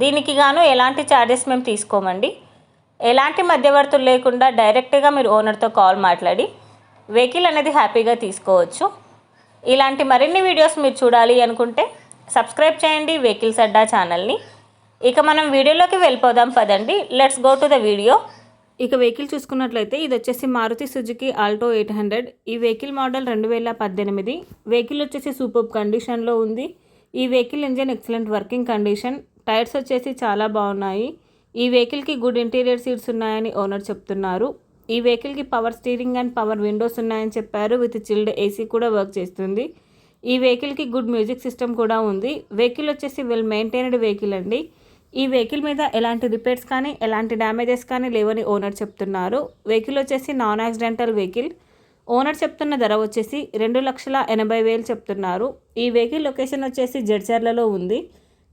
దీనికి గాను ఎలాంటి ఛార్జెస్ మేము తీసుకోమండి. ఎలాంటి మధ్యవర్తులు లేకుండా డైరెక్ట్గా మీరు ఓనర్తో కాల్ మాట్లాడి వెహికల్ అనేది హ్యాపీగా తీసుకోవచ్చు. ఇలాంటి మరిన్ని వీడియోస్ మీరు చూడాలి అనుకుంటే సబ్స్క్రైబ్ చేయండి వెహికల్స్ అడ్డా ఛానల్ని ఇక మనం వీడియోలోకి వెళ్ళిపోదాం పదండి. Let's go to the video ఇక వెహికల్ చూసుకున్నట్లయితే ఇది వచ్చేసి Maruti Suzuki Alto eight hundred. ఈ వెహికల్ మోడల్ రెండు వేల పద్దెనిమిది. వెహికల్ వచ్చేసి సూపర్ కండిషన్లో ఉంది. ఈ vehicle engine excellent working condition tyres వచ్చేసి చాలా బాగున్నాయి. ఈ వెహికల్కి గుడ్ ఇంటీరియర్ సీట్స్ ఉన్నాయని ఓనర్ చెప్తున్నారు. ఈ వెహికల్కి power steering and power windows ఉన్నాయని చెప్పారు. విత్ చిల్డ్ ఏసీ కూడా వర్క్ చేస్తుంది. ఈ వెహికల్కి గుడ్ మ్యూజిక్ సిస్టమ్ కూడా ఉంది. వెహికల్ వచ్చేసి వెల్ మెయింటైన్డ్ వెహికల్ అండి. ఈ వెహికల్ మీద ఎలాంటి రిపేర్స్ కానీ ఎలాంటి డ్యామేజెస్ కానీ లేవని ఓనర్ చెప్తున్నారు. వెహికల్ వచ్చేసి నాన్ యాక్సిడెంటల్ వెహికల్. ఓనర్ చెప్తున్న ధర వచ్చేసి రెండు లక్షల ఎనభై వేలు చెప్తున్నారు. ఈ వెహికల్ లొకేషన్ వచ్చేసి జడ్చర్లలో ఉంది.